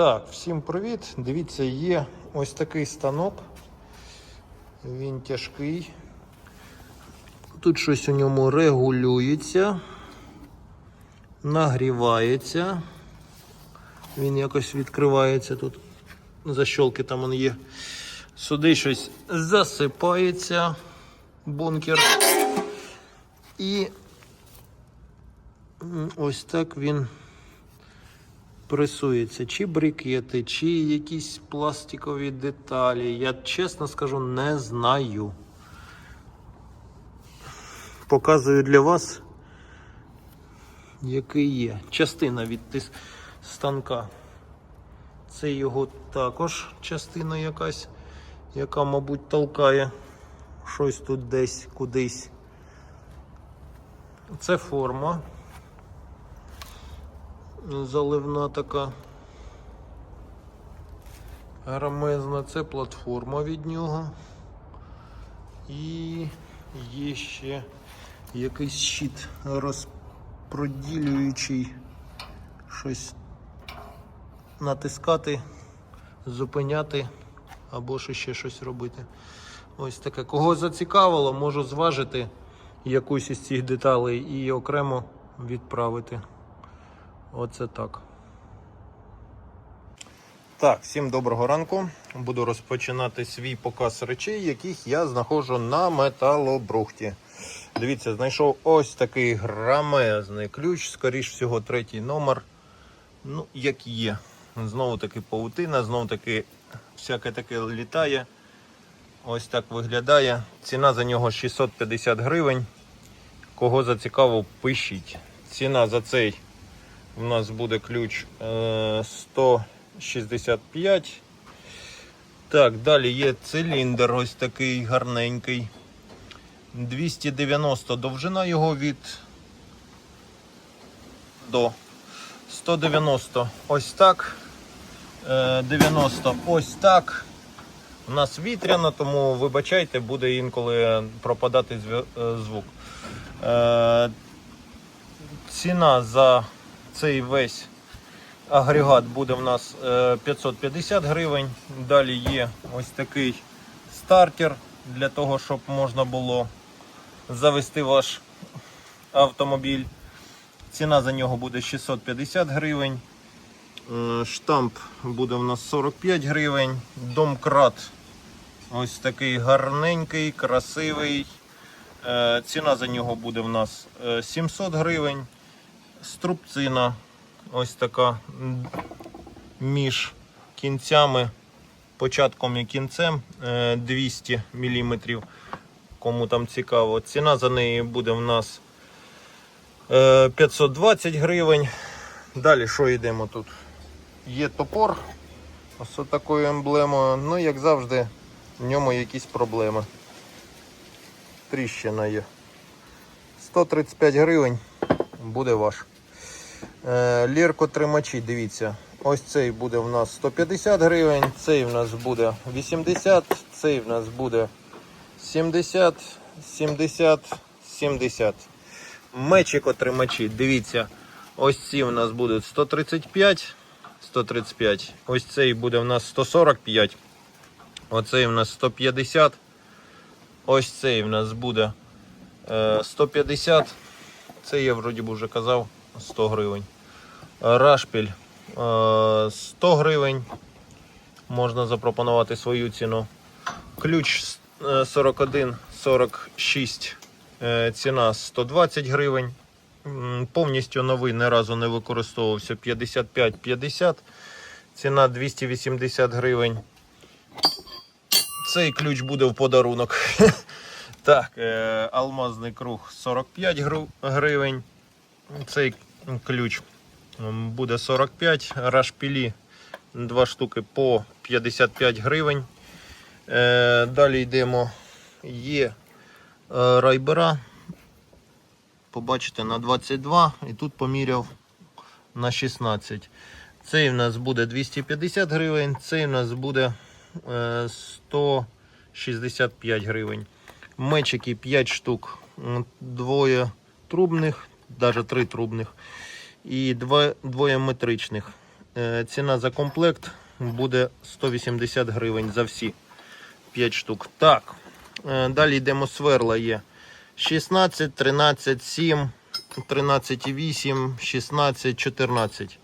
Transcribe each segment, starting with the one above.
Так, всім привіт. Дивіться, є ось такий станок. Він тяжкий. Тут щось у ньому регулюється, нагрівається. Він якось відкривається тут. Защолки там є. Сюди щось засипається. Бункер. І ось так він пресується. Чи брикети, чи якісь пластикові деталі. Я чесно скажу, не знаю. Показую для вас, який є. Частина від станка. Це його також частина якась, яка, мабуть, толкає щось тут десь кудись. Це форма. Заливна така. Громезна, це платформа від нього. І є ще якийсь щит розпроділюючий щось натискати, зупиняти або ще щось робити. Ось таке. Кого зацікавило, можу зважити якусь із цих деталей і окремо відправити. Оце так. Так, всім доброго ранку. Буду розпочинати свій показ речей, яких я знаходжу на металобрухті. Дивіться, знайшов ось такий грамезний ключ, скоріш всього, третій номер. Ну, як є. Знову таки паутина, знову таки всяке таке літає. Ось так виглядає. Ціна за нього 650 гривень. Кого зацікавив, пишіть. Ціна за цей у нас буде ключ е, 165. Так, далі є циліндр ось такий гарненький. 290 довжина його від до 190 ось так. Е, 90 ось так. У нас вітряно, тому вибачайте, буде інколи пропадати е, звук. Е, ціна за цей весь агрегат буде в нас е, 550 гривень. Далі є ось такий стартер для того, щоб можна було завести ваш автомобіль. Ціна за нього буде 650 гривень. Е, Штамп буде в нас 45 гривень. Домкрат ось такий гарненький, красивий. Е, Ціна за нього буде в нас е, 700 гривень. Струбцина ось така між кінцями, початком і кінцем е, 200 мм. Кому там цікаво. Ціна за неї буде в нас е, 520 гривень. Далі що йдемо тут? Є топор з такою емблемою. Ну, як завжди, в ньому якісь проблеми. Тріщина є. 135 гривень буде ваш. Е, Лірко тримачі, дивіться. Ось цей буде в нас 150 гривень, цей в нас буде 80, цей в нас буде 70, 70, 70. Мечико тримачі, дивіться. Ось ці в нас будуть 135, 135. Ось цей буде в нас 145. Оцей в нас 150. Ось цей в нас буде е, 150. Це я вроді вже казав 100 гривень. Е, Рашпіль е, 100 гривень. Можна запропонувати свою ціну. Ключ е, 41 46. е, Ціна 120 гривень. Повністю новий, ні разу не використовувався 55-50. Ціна 280 гривень. Цей ключ буде в подарунок. Так, е, алмазний круг 45 гривень. Цей ключ буде 45. Рашпілі 2 штуки по 55 гривень. Е, далі йдемо. Є е, райбера. Побачите на 22 і тут поміряв на 16. Цей в нас буде 250 гривень, цей в нас буде е, 165 гривень. Мечики 5 штук, двоє трубних, навіть три трубних і двоє метричних. Е, Ціна за комплект буде 180 гривень за всі 5 штук. Так, е, далі йдемо сверла є 16, 13, 7, 13,8, 16, 14.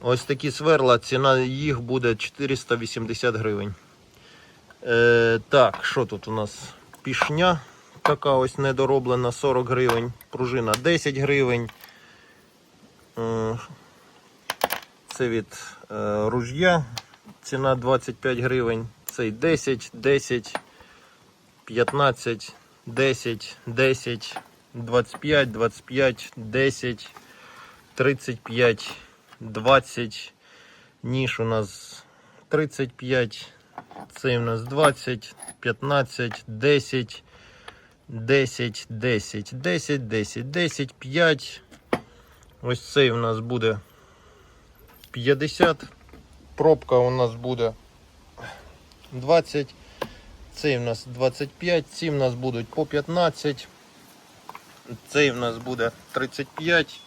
Ось такі сверла, ціна їх буде 480 гривень. Е, так, що тут у нас? Пішня така ось недороблена 40 гривень, пружина 10 гривень. Е, Це від е, ружья. Ціна 25 гривень. Цей 10, 10, 15, 10, 10, 25, 25, 10, 35, 20. Ніж у нас 35. Цей у нас 20, 15, 10, 10, 10, 10, 10, 10, 5. Ось цей у нас буде 50. Пробка у нас буде 20. Цей у нас 25. Ці у нас будуть по 15. Цей у нас буде 35.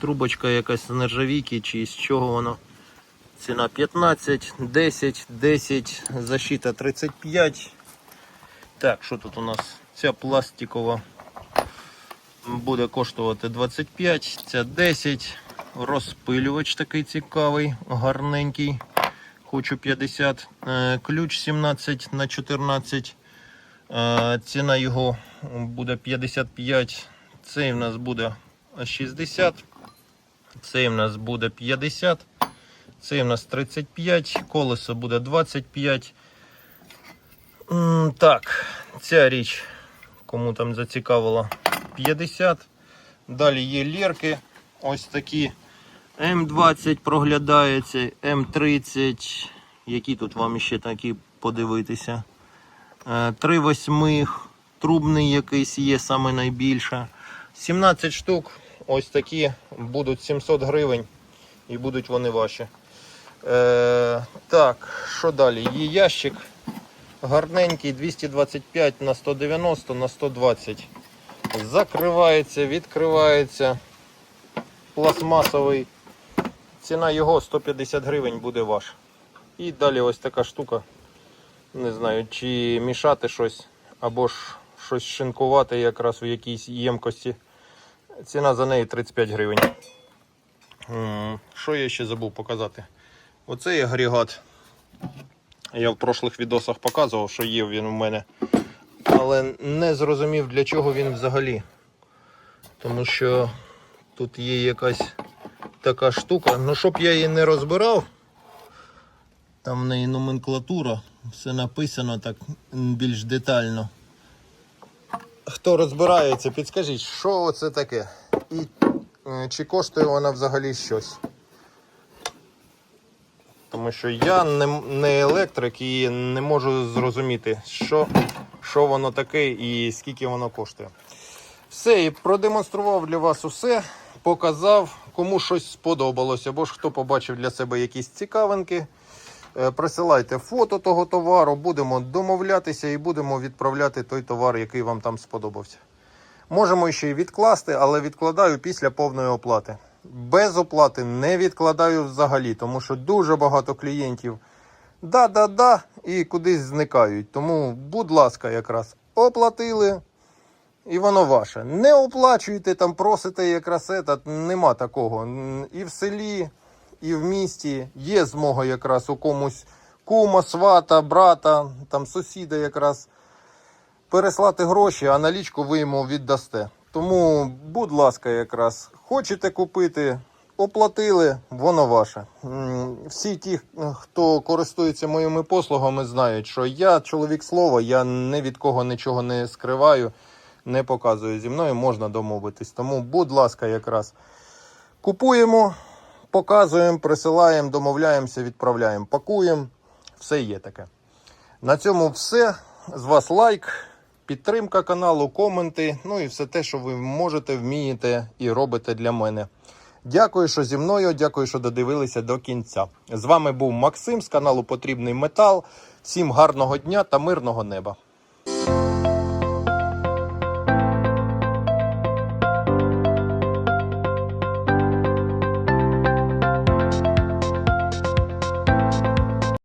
Трубочка якась з нержавійки чи з чого воно. Ціна 15, 10, 10, защита 35. Так, що тут у нас? Ця пластикова буде коштувати 25, ця 10. Розпилювач такий цікавий, гарненький. Хочу 50. Е, Ключ 17 на 14. Е, Ціна його буде 55. Цей в нас буде 60. Цей в нас буде 50. Цей у нас 35, колесо буде 25. Так, ця річ, кому там зацікавило, 50. Далі є лірки. Ось такі. М20 проглядається, М30. Які тут вам ще такі подивитися? Е, Три восьмих, трубний якийсь є, саме найбільше. 17 штук. Ось такі будуть 700 гривень і будуть вони ваші. Е, так, що далі? Є ящик гарненький 225 на 190 на 120. Закривається, відкривається. Пластмасовий. Ціна його 150 гривень буде ваша. І далі ось така штука. Не знаю, чи мішати щось, або ж щось шинкувати якраз у якійсь ємкості. Ціна за неї 35 гривень. Що я ще забув показати? Оцей агрегат. Я в прошлих відосах показував, що є він у мене. Але не зрозумів для чого він взагалі. Тому що тут є якась така штука. Ну, щоб я її не розбирав, там в неї номенклатура, все написано так більш детально. Хто розбирається, підскажіть, що це таке? І е, чи коштує вона взагалі щось? Тому що я не, не електрик і не можу зрозуміти, що, що воно таке і скільки воно коштує. Все, і продемонстрував для вас усе, показав, кому щось сподобалось, або ж хто побачив для себе якісь цікавинки. Е, Присилайте фото того товару, будемо домовлятися і будемо відправляти той товар, який вам там сподобався. Можемо ще й відкласти, але відкладаю після повної оплати. Без оплати не відкладаю взагалі, тому що дуже багато клієнтів да-да-да і кудись зникають. Тому, будь ласка, якраз оплатили. І воно ваше. Не оплачуєте, там просите якраз етат, нема такого. І в селі, і в місті є змога якраз у комусь кума, свата, брата, там сусіда якраз переслати гроші, а налічку ви йому віддасте. Тому, будь ласка, якраз хочете купити, оплатили, воно ваше. Всі ті, хто користується моїми послугами, знають, що я чоловік слова, я ні від кого нічого не скриваю, не показую. Зі мною можна домовитись. Тому, будь ласка, якраз купуємо, показуємо, присилаємо, домовляємося, відправляємо, пакуємо. Все є таке. На цьому все. З вас лайк, підтримка каналу, коменти, ну і все те, що ви можете, вмієте і робите для мене. Дякую, що зі мною. Дякую, що додивилися до кінця. З вами був Максим з каналу Потрібний Метал. Всім гарного дня та мирного неба.